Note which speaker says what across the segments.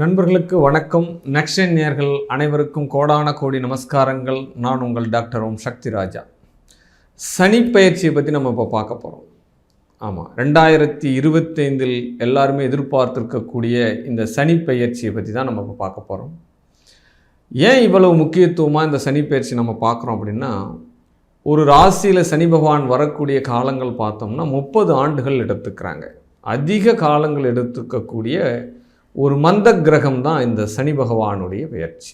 Speaker 1: நண்பர்களுக்கு வணக்கம். நெக்ஸ்ட் நேர்கள் அனைவருக்கும் கோடான கோடி நமஸ்காரங்கள். நான் உங்கள் டாக்டர் ஓம் சக்தி ராஜா. சனி பயிற்சியை பற்றி நம்ம இப்போ பார்க்க போகிறோம் ஆமாம் ரெண்டாயிரத்தி இருபத்தைந்தில் எல்லாருமே எதிர்பார்த்துருக்கக்கூடிய இந்த சனி பயிற்சியை பற்றி தான் நம்ம இப்போ பார்க்க போகிறோம் ஏன் இவ்வளவு முக்கியத்துவமாக இந்த சனி பயிற்சி நம்ம பார்க்குறோம் அப்படின்னா ஒரு ராசியில் சனி பகவான் வரக்கூடிய காலங்கள் பார்த்தோம்னா முப்பது ஆண்டுகள் எடுத்துக்கிறாங்க. அதிக காலங்கள் எடுத்துக்கக்கூடிய ஒரு மந்த கிரகம் தான் இந்த சனி பகவானுடைய பெயர்ச்சி.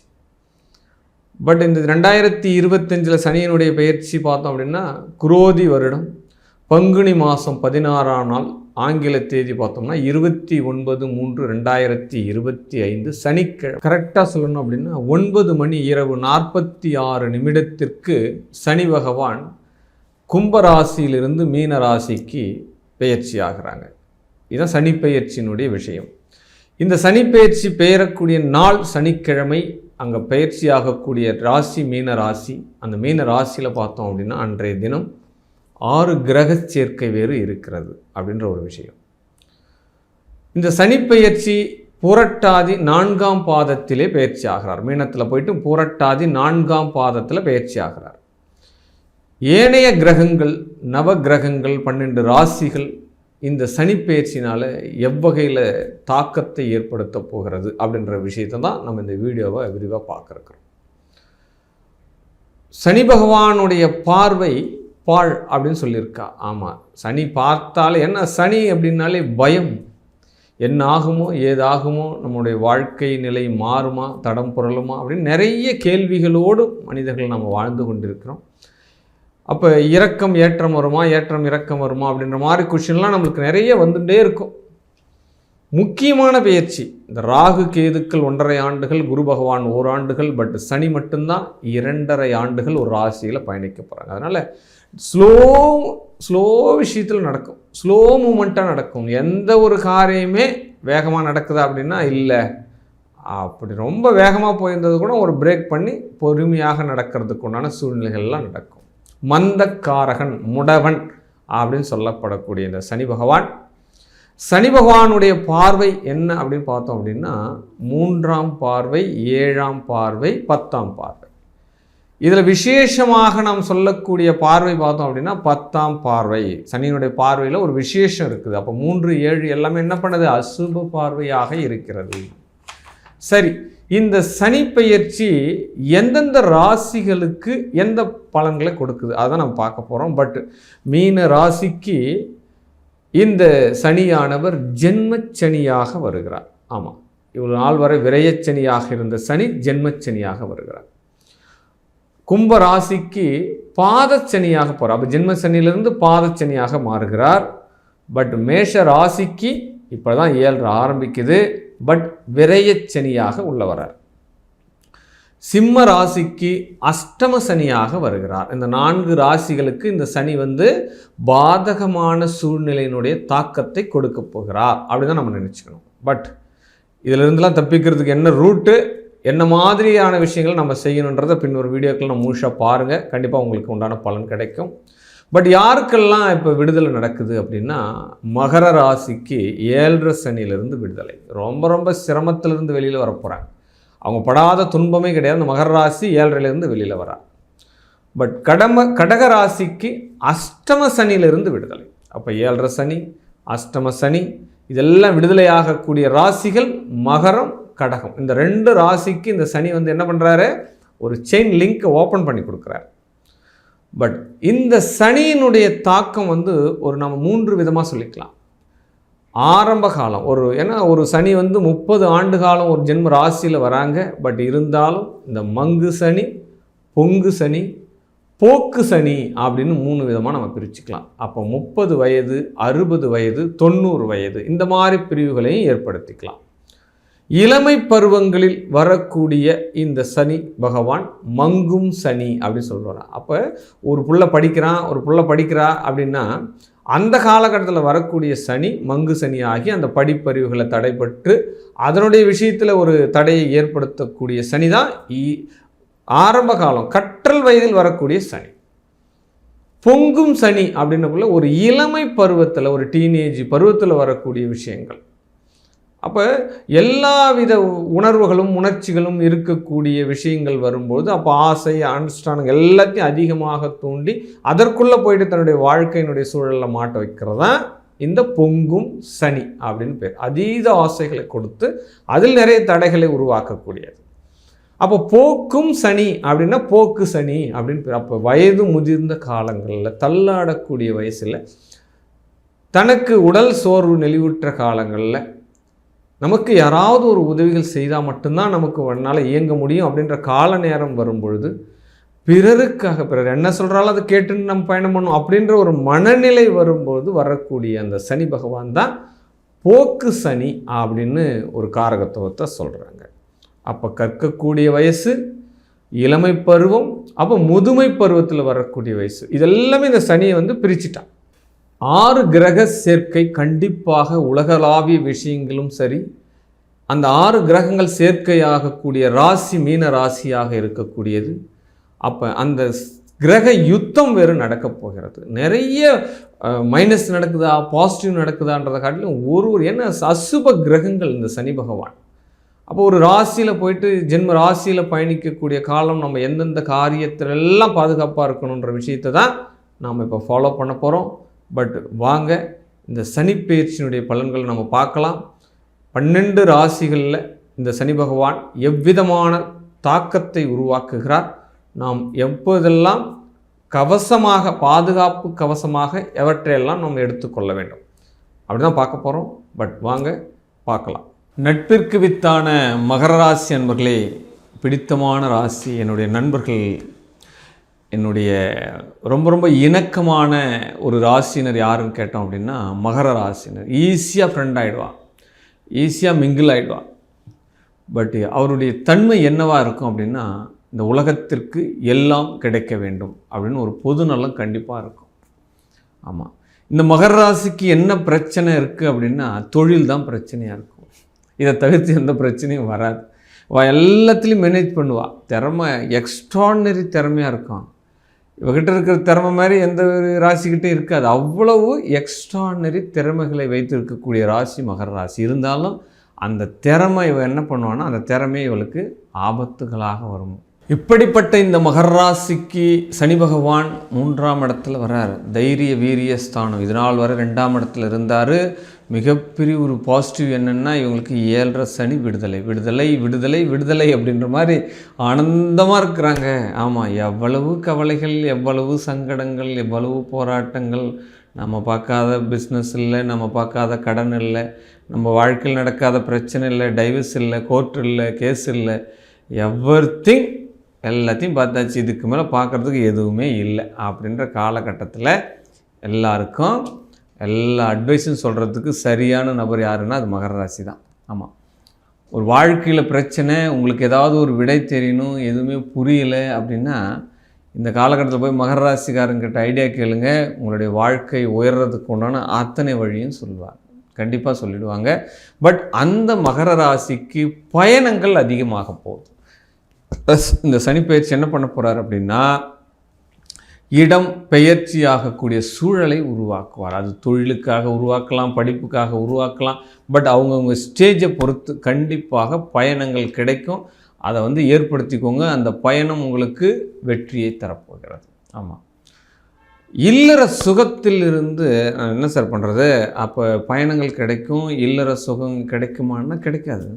Speaker 1: பட் இந்த ரெண்டாயிரத்தி இருபத்தஞ்சில் சனியினுடைய பெயர்ச்சி பார்த்தோம் அப்படின்னா குரோதி வருடம் பங்குனி மாதம் பதினாறாம் நாள் ஆங்கில தேதி பார்த்தோம்னா இருபத்தி ஒன்பது மூன்று ரெண்டாயிரத்தி இருபத்தி ஐந்து சனிக்கிழமை கரெக்டாக சொல்லணும் அப்படின்னா ஒன்பது மணி இரவு நாற்பத்தி ஆறு நிமிடத்திற்கு சனி பகவான் கும்பராசியிலிருந்து மீன ராசிக்கு பெயர்ச்சி ஆகிறாங்க. இதுதான் சனி பெயர்ச்சியினுடைய விஷயம். இந்த சனி பெயர்ச்சி பெயரக்கூடிய நாள் சனிக்கிழமை அங்கே பயிற்சி ஆகக்கூடிய ராசி மீன ராசி அந்த மீன ராசியில் பார்த்தோம் அப்படின்னா அன்றைய தினம் ஆறு கிரக சேர்க்கை வேறு இருக்கிறது அப்படின்ற ஒரு விஷயம். இந்த சனி பெயர்ச்சி புரட்டாதி நான்காம் பாதத்திலே பயிற்சி ஆகிறார். மீனத்தில் போயிட்டு புரட்டாதி நான்காம் பாதத்தில் பயிற்சி ஆகிறார். ஏனைய கிரகங்கள் நவ கிரகங்கள் பன்னெண்டு ராசிகள் இந்த சனிப்பெயர்ச்சினால் எவ்வகையில் தாக்கத்தை ஏற்படுத்த போகிறது அப்படின்ற விஷயத்தை தான் நம்ம இந்த வீடியோவை விரிவாக பார்க்குறோம். சனி பகவானுடைய பார்வை பாழ் அப்படின்னு சொல்லியிருக்கா. ஆமாம் சனி பார்த்தாலே என்ன? சனி அப்படின்னாலே பயம். என்ன ஆகுமோ ஏதாகுமோ நம்முடைய வாழ்க்கை நிலை மாறுமா தடம் புரளுமா அப்படின்னு நிறைய கேள்விகளோடு மனிதர்கள் நம்ம வாழ்ந்து கொண்டிருக்கிறோம். அப்போ இறக்கம் ஏற்றம் வருமா? ஏற்றம் இறக்கம் வருமா? அப்படின்ற மாதிரி கொஷின்லாம் நம்மளுக்கு நிறைய வந்துட்டே இருக்கும். முக்கியமான பயிற்சி. இந்த ராகு கேதுக்கள் ஒன்றரை ஆண்டுகள் குரு பகவான் ஓராண்டுகள் பட் சனி மட்டும்தான் இரண்டரை ஆண்டுகள் ஒரு ராசியில் பயணிக்க போகிறாங்க அதனால் ஸ்லோ ஸ்லோ விஷயத்தில் நடக்கும். ஸ்லோ மூமெண்ட்டாக நடக்கும். எந்த ஒரு காரியமே வேகமாக நடக்குதா அப்படின்னா இல்லை. அப்படி ரொம்ப வேகமாக போயிருந்தது கூட ஒரு பிரேக் பண்ணி பொறுமையாக நடக்கிறதுக்கு உண்டான சூழ்நிலைகள்லாம் நடக்கும். மந்தக்காரகன் முடவன் அப்படின்னு சொல்லப்படக்கூடிய இந்த சனி பகவான். சனி பகவானுடைய பார்வை என்ன அப்படின்னு பார்த்தோம் அப்படின்னா மூன்றாம் பார்வை ஏழாம் பார்வை பத்தாம் பார்வை. இதில் விசேஷமாக நாம் சொல்லக்கூடிய பார்வை பார்த்தோம் அப்படின்னா பத்தாம் பார்வை. சனியினுடைய பார்வையில் ஒரு விசேஷம் இருக்குது. அப்போ மூன்று ஏழு எல்லாமே என்ன பண்ணுது? அசுப பார்வையாக இருக்கிறது. சரி இந்த சனி பயிற்சி எந்தெந்த ராசிகளுக்கு எந்த பலன்களை கொடுக்குது? அதை நம்ம பார்க்க போகிறோம் பட் மீன ராசிக்கு இந்த சனியானவர் ஜென்மச்சனியாக வருகிறார். ஆமாம் இவ்வளோ நாள் வரை விரயச்சனியாக இருந்த சனி ஜென்மச்சனியாக வருகிறார். கும்ப ராசிக்கு பாதச்சனியாக போகிறார் அப்போ ஜென்மச்சனியிலிருந்து பாதச்சனியாக மாறுகிறார். பட் மேஷ ராசிக்கு இப்போ தான் ஏழரை ஆரம்பிக்குது. பட் விரயச்சனியாக உள்ள வரார் சிம்ம ராசிக்கு அஷ்டம சனியாக வருகிறார். இந்த நான்கு ராசிகளுக்கு இந்த சனி வந்து பாதகமான சூழ்நிலையினுடைய தாக்கத்தை கொடுக்க போகிறார். அப்படின்னு நம்ம நினச்சிக்கணும். பட் இதிலிருந்துலாம் தப்பிக்கிறதுக்கு என்ன ரூட்டு என்ன மாதிரியான விஷயங்கள் நம்ம செய்யணுன்றதை பின் ஒரு வீடியோக்கள் நம்ம முழுசாக பாருங்கள் கண்டிப்பாக உங்களுக்கு உண்டான பலன் கிடைக்கும். பட் யாருக்கெல்லாம் இப்போ விடுதலை நடக்குது அப்படின்னா மகர ராசிக்கு ஏழரை சனியிலிருந்து விடுதலை. ரொம்ப ரொம்ப சிரமத்திலிருந்து வெளியில் வர போகிறாங்க அவங்க படாத துன்பமே கிடையாது. அந்த மகர ராசி ஏழரைலேருந்து வெளியில் வரா. பட் கடம கடக ராசிக்கு அஷ்டம சனியிலிருந்து விடுதலை. அப்போ ஏழரை சனி அஷ்டம சனி இதெல்லாம் விடுதலையாகக்கூடிய ராசிகள் மகரம் கடகம். இந்த ரெண்டு ராசிக்கு இந்த சனி வந்து என்ன பண்ணுறாரு ஒரு செயின் லிங்க்கை ஓப்பன் பண்ணி கொடுக்குறாரு. பட் இந்த சனியினுடைய தாக்கம் வந்து ஒரு நம்ம மூன்று விதமாக சொல்லிக்கலாம். ஆரம்ப காலம் ஒரு ஏன்னா ஒரு சனி வந்து முப்பது ஆண்டு காலம் ஒரு ஜென்ம ராசியில் வராங்க. பட் இருந்தாலும் இந்த மங்கு சனி பொங்கு சனி போக்கு சனி அப்படின்னு மூணு விதமாக நம்ம பிரிச்சுக்கலாம். அப்போ முப்பது வயது அறுபது வயது தொண்ணூறு வயது இந்த மாதிரி பிரிவுகளையும் ஏற்படுத்திக்கலாம். இளமை பருவங்களில் வரக்கூடிய இந்த சனி பகவான் மங்கும் சனி அப்படின்னு சொல்கிறார் அப்போ ஒரு புள்ள படிக்கிறான் ஒரு புள்ள படிக்கிறா அப்படின்னா அந்த காலகட்டத்தில் வரக்கூடிய சனி மங்கு சனி ஆகி அந்த படிப்பறிவுகளை தடைப்பட்டு அதனுடைய விஷயத்தில் ஒரு தடையை ஏற்படுத்தக்கூடிய சனி தான் ஆரம்ப காலம் கற்றல் வயதில் வரக்கூடிய சனி. பொங்கும் சனி அப்படின்னக்குள்ள ஒரு இளமை பருவத்தில் ஒரு டீனேஜ் பருவத்தில் வரக்கூடிய விஷயங்கள். அப்போ எல்லா வித உணர்வுகளும் உணர்ச்சிகளும் இருக்கக்கூடிய விஷயங்கள் வரும்போது அப்போ ஆசை அனுஷ்டானங்கள் எல்லாத்தையும் அதிகமாக தூண்டி அதற்குள்ளே போயிட்டு தன்னுடைய வாழ்க்கையினுடைய சூழலில் மாட்ட வைக்கிறது? தான் இந்த பொங்கும் சனி அப்படின்னு பேர். அதீத ஆசைகளை கொடுத்து அதில் நிறைய தடைகளை உருவாக்கக்கூடியது. அப்போ போக்கும் சனி அப்படின்னா போக்கு சனி அப்படின்னு பேர். அப்போ வயது முதிர்ந்த காலங்களில் தள்ளாடக்கூடிய வயசில் தனக்கு உடல் சோர்வு நெளிவுற்ற காலங்களில் நமக்கு யாராவது ஒரு உதவிகள் செய்தால் மட்டும்தான் நமக்கு உன்னால் இயங்க முடியும் அப்படின்ற கால நேரம் வரும்பொழுது பிறருக்காக பிறர் என்ன சொல்கிறாலும் அதை கேட்டுன்னு நம்ம பயணம் பண்ணும் அப்படின்ற ஒரு மனநிலை வரும்போது வரக்கூடிய அந்த சனி பகவான் தான் போக்கு சனி அப்படின்னு ஒரு காரகத்துவத்தை சொல்கிறாங்க அப்போ கற்கக்கூடிய வயசு இளமை பருவம் அப்போ முதுமை பருவத்தில் வரக்கூடிய வயசு இதெல்லாமே இந்த சனியை வந்து பிரிச்சுட்டான். ஆறு கிரக சேர்க்கை கண்டிப்பாக உலகளாவிய விஷயங்களும் சரி அந்த ஆறு கிரகங்கள் சேர்க்கையாகக்கூடிய ராசி மீன ராசியாக இருக்கக்கூடியது. அப்போ அந்த கிரக யுத்தம் வேறு நடக்கப் போகிறது. நிறைய மைனஸ் நடக்குதா பாசிட்டிவ் நடக்குதான்றதை காட்டிலும் ஒரு ஒரு என்ன அசுப கிரகங்கள் இந்த சனி பகவான். அப்போ ஒரு ராசியில் போயிட்டு ஜென்ம ராசியில் பயணிக்கக்கூடிய காலம் நம்ம எந்தெந்த காரியத்திலெல்லாம் பாதுகாப்பாக இருக்கணுன்ற விஷயத்தை தான் நாம் இப்போ ஃபாலோ பண்ண போகிறோம் பட் வாங்க இந்த சனிப்பெயர்ச்சியினுடைய பலன்களை நம்ம பார்க்கலாம். பன்னெண்டு ராசிகளில் இந்த சனி பகவான் எவ்விதமான தாக்கத்தை உருவாக்குகிறார்? நாம் எப்போதெல்லாம் கவசமாக பாதுகாப்பு கவசமாக எவற்றையெல்லாம் நம்ம எடுத்துக்கொள்ள வேண்டும்? அப்படி தான் பார்க்க போகிறோம் பட் வாங்க பார்க்கலாம். நட்பிற்கு வித்தான மகர ராசி அன்பர்களே பிடித்தமான ராசி என்னுடைய நண்பர்கள் என்னுடைய ரொம்ப ரொம்ப இணக்கமான ஒரு ராசினர் யாருன்னு கேட்டோம் அப்படின்னா மகர ராசினர் ஈஸியாக ஃப்ரெண்ட் ஆகிடுவான் ஈஸியாக மிங்கிள் ஆகிடுவா பட் அவருடைய தன்மை என்னவாக இருக்கும் அப்படின்னா இந்த உலகத்திற்கு எல்லாம் கிடைக்க வேண்டும் அப்படின்னு ஒரு பொது நலம் கண்டிப்பாக இருக்கும். ஆமாம் இந்த மகர ராசிக்கு என்ன பிரச்சனை இருக்குது அப்படின்னா தொழில் தான் பிரச்சனையாக இருக்கும். இதை தவிர்த்து எந்த பிரச்சனையும் வராது. அவள் எல்லாத்துலேயும் மேனேஜ் பண்ணுவாள் திறமை எக்ஸ்ட்ரானரி திறமையாக இருக்கும் இவகிட்ட இருக்கிற திறமை மாதிரி எந்த ஒரு ராசிக்கிட்டே இருக்காது. அவ்வளவு எக்ஸ்ட்ரானரி திறமைகளை வைத்திருக்கக்கூடிய ராசி மகர ராசி. இருந்தாலும் அந்த திறமை இவ என்ன பண்ணுவான்னா அந்த திறமை இவளுக்கு ஆபத்துகளாக வரும். இப்படிப்பட்ட இந்த மகர ராசிக்கு சனி பகவான் மூன்றாம் இடத்துல வர்றார். தைரிய வீரிய ஸ்தானம். இதனால் வரை ரெண்டாம் இடத்துல இருந்தார். மிகப்பெரிய ஒரு பாசிட்டிவ் என்னென்னா இவங்களுக்கு ஏழரை சனி விடுதலை. விடுதலை விடுதலை விடுதலை அப்படின்ற மாதிரி ஆனந்தமாக இருக்கிறாங்க. ஆமாம் எவ்வளவு கவலைகள் எவ்வளவு சங்கடங்கள் எவ்வளவு போராட்டங்கள். நம்ம பார்க்காத பிஸ்னஸ் இல்லை நம்ம பார்க்காத கடன் இல்லை நம்ம வாழ்க்கையில் நடக்காத பிரச்சனை இல்லை டைவர்ஸ் இல்லை கோர்ட் இல்லை கேஸ் இல்லை. எவ்ரி திங் எல்லாத்தையும் பார்த்தாச்சு. இதுக்கு மேலே பார்க்குறதுக்கு எதுவுமே இல்லை அப்படின்ற காலகட்டத்தில் எல்லாருக்கும் எல்லா அட்வைஸும் சொல்கிறதுக்கு சரியான நபர் யாருன்னா அது மகர ராசி தான். ஆமாம் ஒரு வாழ்க்கையில் பிரச்சனை உங்களுக்கு ஏதாவது ஒரு விடை தெரியணும் எதுவுமே புரியலை அப்படின்னா இந்த காலகட்டத்தில் போய் மகர ராசிக்காரங்கிட்ட ஐடியா கேளுங்க. உங்களுடைய வாழ்க்கை உயர்றதுக்கு உண்டான அத்தனை வழியும் சொல்லுவார் கண்டிப்பாக சொல்லிடுவாங்க. பட் அந்த மகர ராசிக்கு பயணங்கள் அதிகமாக போகுது. ப்ளஸ் இந்த சனிப்பெயர்ச்சி என்ன பண்ண போகிறார் அப்படின்னா இடம் பெயர்ச்சியாகக்கூடிய சூழலை உருவாக்குவார். அது தொழிலுக்காக உருவாக்கலாம் படிப்புக்காக உருவாக்கலாம். பட் அவங்கவுங்க ஸ்டேஜை பொறுத்து கண்டிப்பாக பயணங்கள் கிடைக்கும். அதை வந்து ஏற்படுத்திக்கோங்க. அந்த பயணம் உங்களுக்கு வெற்றியை தரப்போகிறது. ஆமாம் இல்லற சுகத்தில் இருந்து நான் என்ன சார் பண்ணுறது அப்போ பயணங்கள் கிடைக்கும். இல்லற சுகம் கிடைக்குமான்னா கிடைக்காது.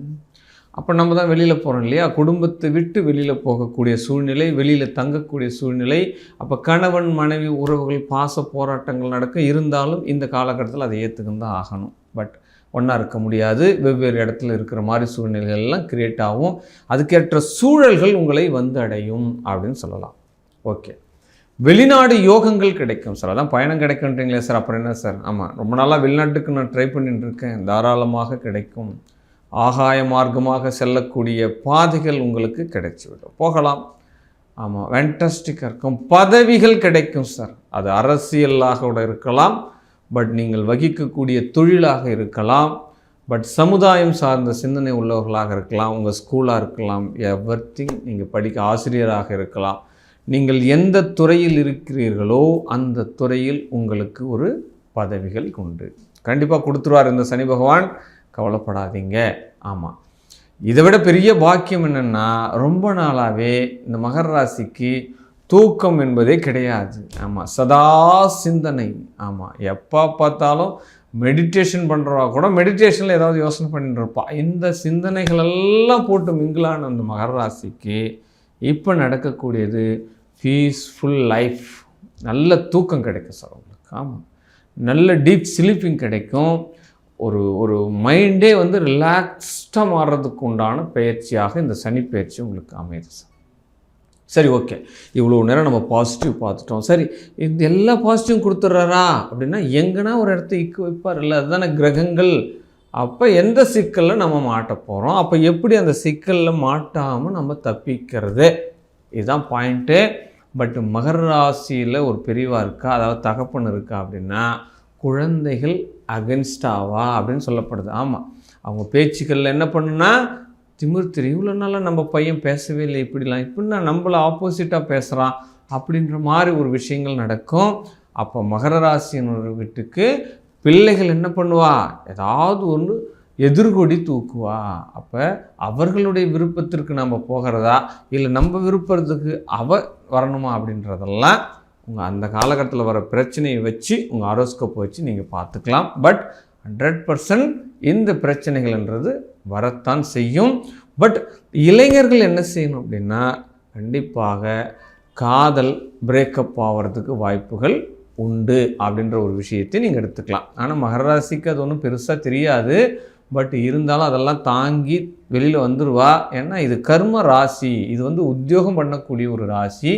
Speaker 1: அப்போ நம்ம தான் வெளியில் போகிறோம் இல்லையா? குடும்பத்தை விட்டு வெளியில் போகக்கூடிய சூழ்நிலை வெளியில் தங்கக்கூடிய சூழ்நிலை. அப்போ கணவன் மனைவி உறவுகள் பாச போராட்டங்கள் நடக்கும் இருந்தாலும் இந்த காலகட்டத்தில் அதை ஏற்றுக்கணும் தான் ஆகணும். பட் ஒன்றா இருக்க முடியாது. வெவ்வேறு இடத்துல இருக்கிற மாதிரி சூழ்நிலைகள் எல்லாம் கிரியேட் ஆகும். அதுக்கேற்ற சூழல்கள் உங்களை வந்து அடையும் அப்படின்னு சொல்லலாம். ஓகே. வெளிநாடு யோகங்கள் கிடைக்கும் சார். அதான் பயணம் கிடைக்குன்றீங்களே சார். அப்புறம் என்ன சார்? ஆமாம் ரொம்ப நாளாக வெளிநாட்டுக்கு நான் ட்ரை பண்ணிட்டு இருக்கேன். தாராளமாக கிடைக்கும். ஆகாய மார்க்கமாக செல்லக்கூடிய பாதைகள் உங்களுக்கு கிடைச்சிவிடும். போகலாம். ஆமாம் வென்டஸ்டிக்காக இருக்கும். பதவிகள் கிடைக்கும் சார் அது அரசியலாக கூட இருக்கலாம் பட் நீங்கள் வகிக்கக்கூடிய தொழிலாக இருக்கலாம் பட் சமுதாயம் சார்ந்த சிந்தனை உள்ளவர்களாக இருக்கலாம் உங்கள் ஸ்கூலாக இருக்கலாம் எவர் திங் நீங்கள் படிக்க ஆசிரியராக இருக்கலாம். நீங்கள் எந்த துறையில் இருக்கிறீர்களோ அந்த துறையில் உங்களுக்கு ஒரு பதவிகள் உண்டு. கண்டிப்பாக கொடுத்துருவார் இந்த சனி பகவான். கவலைப்படாதீங்க. ஆமாம் இதை விட பெரிய பாக்கியம் என்னென்னா ரொம்ப நாளாகவே இந்த மகர ராசிக்கு தூக்கம் என்பதே கிடையாது. ஆமாம் சதா சிந்தனை. ஆமாம் எப்போ பார்த்தாலும் மெடிடேஷன் பண்ணுறவா கூட மெடிடேஷனில் ஏதாவது யோசனை பண்ணிட்டு இருப்பா இந்த சிந்தனைகள் எல்லாம் போட்டு மிங்கிலான அந்த மகர ராசிக்கு இப்போ நடக்கக்கூடியது பீஸ்ஃபுல் லைஃப் நல்ல தூக்கம் கிடைக்கும் சார் உங்களுக்கு. ஆமாம் நல்ல டீப் ஸ்லீப்பிங் கிடைக்கும். ஒரு ஒரு மைண்டே வந்து ரிலாக்ஸ்டாக மாறுறதுக்கு உண்டான பயிற்சியாக இந்த சனி பயிற்சி உங்களுக்கு அமையுது சார். சரி ஓகே. இவ்வளோ நேரம் நம்ம பாசிட்டிவ் பார்த்துட்டோம். சரி இந்த எல்லா பாசிட்டிவும் கொடுத்துட்றாரா? அப்படின்னா எங்கன்னா ஒரு இடத்த இக்கு வைப்பார் இல்லை அதுதானே கிரகங்கள். அப்போ எந்த சிக்கலில் நம்ம மாட்ட போகிறோம் அப்போ எப்படி அந்த சிக்கலில் மாட்டாமல் நம்ம தப்பிக்கிறது? இதுதான் பாயிண்ட்டு பட் மகர ராசியில் ஒரு பெரியவா இருக்கா? அதாவது தகப்பன் இருக்கா அப்படின்னா குழந்தைகள் அகென்ஸ்டாவா அப்படின்னு சொல்லப்படுது. ஆமாம் அவங்க பேச்சுக்களில் என்ன பண்ணுனா திமிர்த்திரி இவ்வளோ நாளாக நம்ம பையன் பேசவே இல்லை இப்படிலாம். இப்படின்னா நம்மளை ஆப்போசிட்டாக பேசுகிறான் அப்படின்ற மாதிரி ஒரு விஷயங்கள் நடக்கும். அப்போ மகர ராசியினர் வீட்டுக்கு பிள்ளைகள் என்ன பண்ணுவா? ஏதாவது ஒன்று எதிர்கொடி தூக்குவா. அப்போ அவர்களுடைய விருப்பத்திற்கு நம்ம போகிறதா? இல்லை நம்ம விருப்பத்துக்கு அவ வரணுமா அப்படின்றதெல்லாம் உங்கள் அந்த காலகட்டத்தில் வர பிரச்சனையை வச்சு உங்கள் ஆரோஸ்கோப்பை வச்சு நீங்கள் பார்த்துக்கலாம். பட் ஹண்ட்ரட் பர்சன்ட் இந்த பிரச்சனைகள்ன்றது வரத்தான் செய்யும். பட் இளைஞர்கள் என்ன செய்யணும் அப்படின்னா கண்டிப்பாக காதல் பிரேக்கப் ஆகிறதுக்கு வாய்ப்புகள் உண்டு அப்படின்ற ஒரு விஷயத்தை நீங்கள் எடுத்துக்கலாம். ஆனால் மகராசிக்கு அது ஒன்றும் பெருசாக தெரியாது. பட் இருந்தாலும் அதெல்லாம் தாங்கி வெளியில் வந்துடுவா ஏன்னா இது கர்ம ராசி. இது வந்து உத்தியோகம் பண்ணக்கூடிய ஒரு ராசி.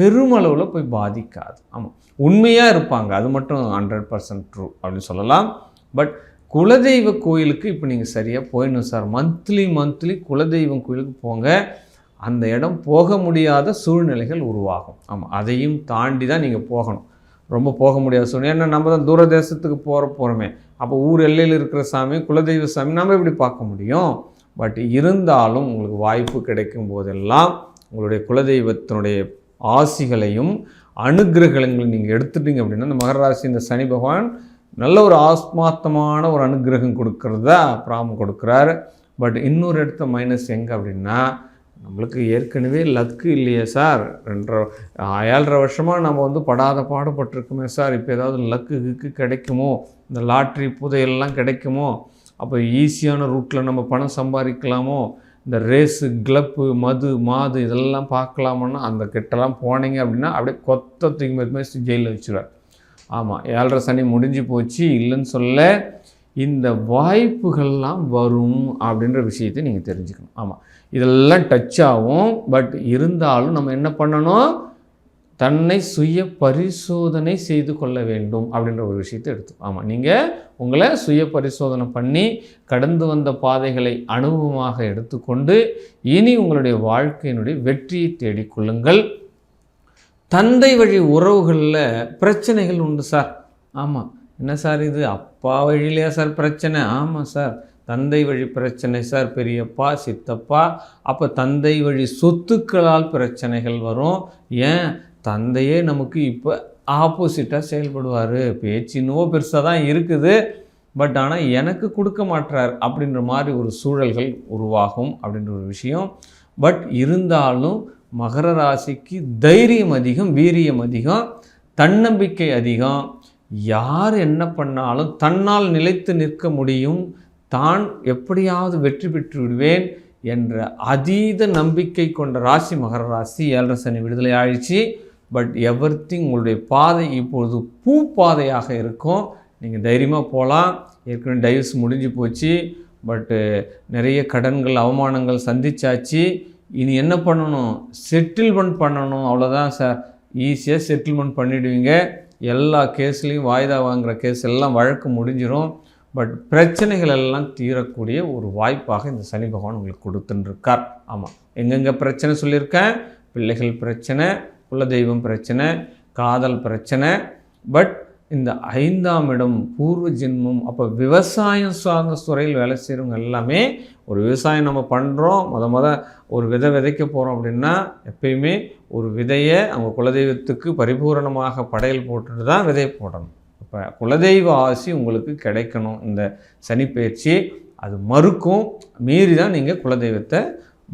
Speaker 1: பெருமளவில் போய் பாதிக்காது. ஆமாம் உண்மையாக இருப்பாங்க. அது மட்டும் ஹண்ட்ரட் பர்சன்ட் ட்ரூ அப்படின்னு சொல்லலாம். பட் குலதெய்வ கோயிலுக்கு இப்போ நீங்கள் சரியாக போயிடணும் சார் மந்த்லி மந்த்லி குலதெய்வம் கோயிலுக்கு போங்க. அந்த இடம் போக முடியாத சூழ்நிலைகள் உருவாகும். ஆமாம் அதையும் தாண்டி தான் நீங்கள் போகணும். ரொம்ப போக முடியாத சூழ்நிலை. ஏன்னா நம்ம தான் தூர தேசத்துக்கு போகிற போகிறோமே அப்போ ஊர் எல்லையில் இருக்கிற சாமி குலதெய்வ சாமி நம்ம எப்படி பார்க்க முடியும்? பட் இருந்தாலும் உங்களுக்கு வாய்ப்பு கிடைக்கும் போதெல்லாம் உங்களுடைய குலதெய்வத்தினுடைய ஆசிகளையும் அனுகிரகங்களையும் நீங்கள் எடுத்துட்டீங்க அப்படின்னா இந்த மகராசி இந்த சனி பகவான் நல்ல ஒரு ஆஸ்மாத்தமான ஒரு அனுகிரகம் கொடுக்கறதா பிராமம் கொடுக்குறாரு. பட் இன்னொரு இடத்த மைனஸ் எங்கே அப்படின்னா நம்மளுக்கு ஏற்கனவே லக்கு இல்லையே சார். ரெண்டரை ஏழரை வருஷமாக நம்ம வந்து படாத பாடுபட்டிருக்குமே சார். இப்போ ஏதாவது லக்கு கிக்கு கிடைக்குமோ? இந்த லாட்ரி புதையெல்லாம் கிடைக்குமோ? அப்போ ஈஸியான ரூட்டில் நம்ம பணம் சம்பாதிக்கலாமோ? இந்த ரேஸு கிளப்பு மது மாது இதெல்லாம் பார்க்கலாமான்னா அந்த கிட்டலாம் போனீங்க அப்படின்னா அப்படியே கொத்த தூக்கி மாதிரி ஜெயிலில் வச்சுருவார். ஆமாம் ஏழரை சனி முடிஞ்சு போச்சு இல்லைன்னு சொல்ல இந்த வாய்ப்புகள்லாம் வரும் அப்படின்ற விஷயத்தை நீங்கள் தெரிஞ்சுக்கணும். ஆமாம் இதெல்லாம் டச் ஆகும் பட் இருந்தாலும் நம்ம என்ன பண்ணணும்? தன்னை சுய பரிசோதனை செய்து கொள்ள வேண்டும் அப்படின்ற ஒரு விஷயத்தை எடுத்து ஆமாம் நீங்கள் உங்களை சுய பரிசோதனை பண்ணி கடந்து வந்த பாதைகளை அனுபவமாக எடுத்துக்கொண்டு இனி உங்களுடைய வாழ்க்கையினுடைய வெற்றியை தேடிக்கொள்ளுங்கள் தந்தை வழி உறவுகளில் பிரச்சனைகள் உண்டு சார். ஆமாம் என்ன சார் இது? அப்பா வழியிலையா சார் பிரச்சனை? ஆமாம் சார். தந்தை வழி பிரச்சனை சார் பெரியப்பா சித்தப்பா. அப்போ தந்தை வழி சொத்துக்களால் பிரச்சனைகள் வரும். ஏன்? தந்தையே நமக்கு இப்போ ஆப்போசிட்டாக செயல்படுவார். பேச்சு இன்னவோ பெருசாக தான் இருக்குது. பட் ஆனால் எனக்கு கொடுக்க மாட்டார் அப்படின்ற மாதிரி ஒரு சூழல்கள் உருவாகும் அப்படின்ற ஒரு விஷயம். பட் இருந்தாலும் மகர ராசிக்கு தைரியம் அதிகம் வீரியம் அதிகம் தன்னம்பிக்கை அதிகம். யார் என்ன பண்ணாலும் தன்னால் நிலைத்து நிற்க முடியும். தான் எப்படியாவது வெற்றி பெற்று விடுவேன் என்ற அதீத நம்பிக்கை கொண்ட ராசி மகர ராசி ஏழரை சனி விடுதலை ஆயிடுச்சு. பட் எவ்ரி உங்களுடைய பாதை இப்பொழுது பூ பாதையாக இருக்கும். நீங்கள் தைரியமாக போகலாம் ஏற்கனவே டைவர்ஸ் முடிஞ்சு போச்சு. பட்டு நிறைய கடன்கள் அவமானங்கள் சந்திச்சாச்சு. இனி என்ன பண்ணணும்? செட்டில்மெண்ட் பண்ணணும். அவ்வளோதான் சார் ஈஸியாக செட்டில்மெண்ட் பண்ணிவிடுவீங்க எல்லா கேஸ்லேயும் வாய்தா வாங்குகிற கேஸ் எல்லாம் வழக்கு முடிஞ்சிடும் பட் பிரச்சனைகள் எல்லாம் தீரக்கூடிய ஒரு வாய்ப்பாக இந்த சனி பகவான் உங்களுக்கு கொடுத்துட்டுருக்கார் ஆமாம் எங்கெங்கே பிரச்சனை சொல்லியிருக்கேன்? பிள்ளைகள் பிரச்சனை குலதெய்வம் பிரச்சனை காதல் பிரச்சனை. பட் இந்த ஐந்தாம் இடம் பூர்வ ஜென்மம் அப்போ விவசாயம் சார்ந்த துறையில் வேலை செய்கிறவங்க எல்லாமே ஒரு விவசாயம் நம்ம பண்ணுறோம் மொத மொத ஒரு விதை விதைக்க போகிறோம் அப்படின்னா எப்பயுமே ஒரு விதையை அவங்க குலதெய்வத்துக்கு பரிபூரணமாக படையல் போட்டுட்டு தான் விதையை போடணும். இப்போ குலதெய்வ ஆசி உங்களுக்கு கிடைக்கணும். இந்த சனிப்பயிற்சி அது மறுக்கும். மீறி தான் நீங்கள் குலதெய்வத்தை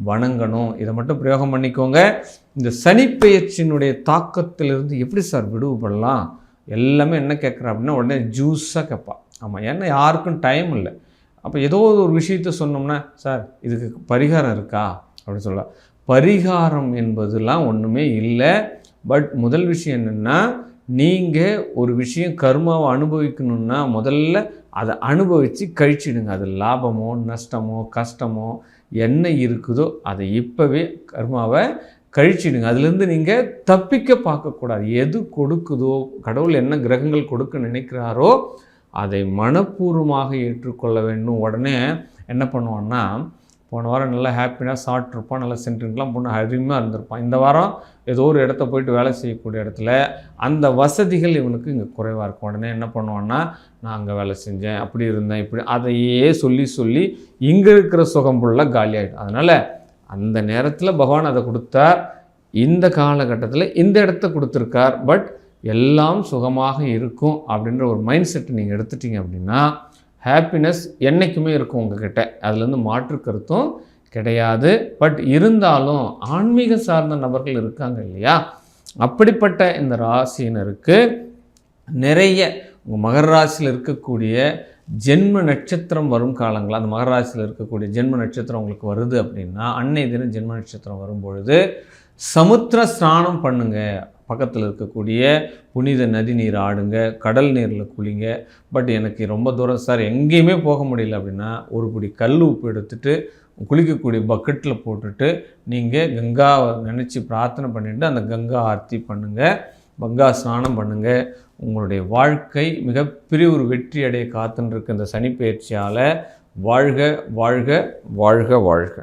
Speaker 1: வணங்கணும். இதை மட்டும் பிரயோகம் பண்ணிக்கோங்க. இந்த சனிப்பெயர்ச்சியினுடைய தாக்கத்திலிருந்து எப்படி சார் விடுபடலாம்? எல்லாமே என்ன கேட்குறா அப்படின்னா உடனே ஜூஸாக கேட்பா. ஆமாம் ஏன்னா யாருக்கும் டைம் இல்லை. அப்போ ஏதோ ஒரு விஷயத்த சொன்னோம்னா சார் இதுக்கு பரிகாரம் இருக்கா? அப்படின்னு சொல்லலாம் பரிகாரம் என்பதுலாம் ஒன்றுமே இல்லை. பட் முதல் விஷயம் என்னென்னா நீங்கள் ஒரு விஷயம் கர்மாவை அனுபவிக்கணுன்னா முதல்ல அதை அனுபவித்து கழிச்சிடுங்க. அது லாபமோ நஷ்டமோ கஷ்டமோ என்ன இருக்குதோ அதை இப்போவே கர்மாவை கழிச்சிடுங்க. அதுலேருந்து நீங்கள் தப்பிக்க பார்க்கக்கூடாது. எது கொடுக்குதோ கடவுள் என்ன கிரகங்கள் கொடுக்க நினைக்கிறாரோ அதை மனப்பூர்வமாக ஏற்றுக்கொள்ள வேண்டும். உடனே என்ன பண்ணுவான்னா போன வாரம் நல்லா ஹாப்பியாக சாப்பிட்ருப்பான் நல்லா சென்ட்ரிங்லாம் பொண்ணு அருமையாக இருந்திருப்பான். இந்த வாரம் ஏதோ ஒரு இடத்த போயிட்டு வேலை செய்யக்கூடிய இடத்துல அந்த வசதிகள் இவனுக்கு இங்கே குறைவாக இருக்கும். உடனே என்ன பண்ணுவான்னா நான் அங்கே வேலை செஞ்சேன் அப்படி இருந்தேன் இப்படி அதையே சொல்லி சொல்லி இங்கே இருக்கிற சுகம் ஃபுல்லாக காலியாகிடும் அதனால் அந்த நேரத்தில் பகவான் அதை கொடுத்தார். இந்த காலகட்டத்தில் இந்த இடத்த கொடுத்துருக்கார். பட் எல்லாம் சுகமாக இருக்கும் அப்படின்ற ஒரு மைண்ட் செட்டை நீங்கள் எடுத்துட்டீங்க அப்படின்னா ஹாப்பினஸ் என்றைக்குமே இருக்கும் உங்ககிட்ட. அதுலேருந்து மாற்று கருத்தும் கிடையாது. பட் இருந்தாலும் ஆன்மீக சார்ந்த நபர்கள் இருக்காங்க இல்லையா? அப்படிப்பட்ட இந்த ராசியினருக்கு நிறைய உங்கள் மகர ராசியில் இருக்கக்கூடிய ஜென்ம நட்சத்திரம் வரும் காலங்கள். அந்த மகர ராசியில் இருக்கக்கூடிய ஜென்ம நட்சத்திரம் உங்களுக்கு வருது அப்படின்னா அன்னை தினம் ஜென்ம நட்சத்திரம் வரும்பொழுது சமுத்திர ஸ்நானம் பண்ணுங்க பக்கத்தில் இருக்கக்கூடிய புனித நதி நீர் ஆடுங்க கடல் நீரில் குளிங்க. பட் எனக்கு ரொம்ப தூரம் சார் எங்கேயுமே போக முடியல அப்படின்னா ஒரு பிடி கல் உப்பு எடுத்துட்டு குளிக்கக்கூடிய பக்கெட்டில் போட்டுட்டு நீங்கள் கங்காவை நினச்சி பிரார்த்தனை பண்ணிவிட்டு அந்த கங்கா ஆர்த்தி பண்ணுங்கள் கங்கா ஸ்நானம் பண்ணுங்கள் உங்களுடைய வாழ்க்கை மிகப்பெரிய ஒரு வெற்றி அடைய காத்துன்னு இருக்க இந்த பயிற்சியால் வாழ்க வாழ்க வாழ்க வாழ்க.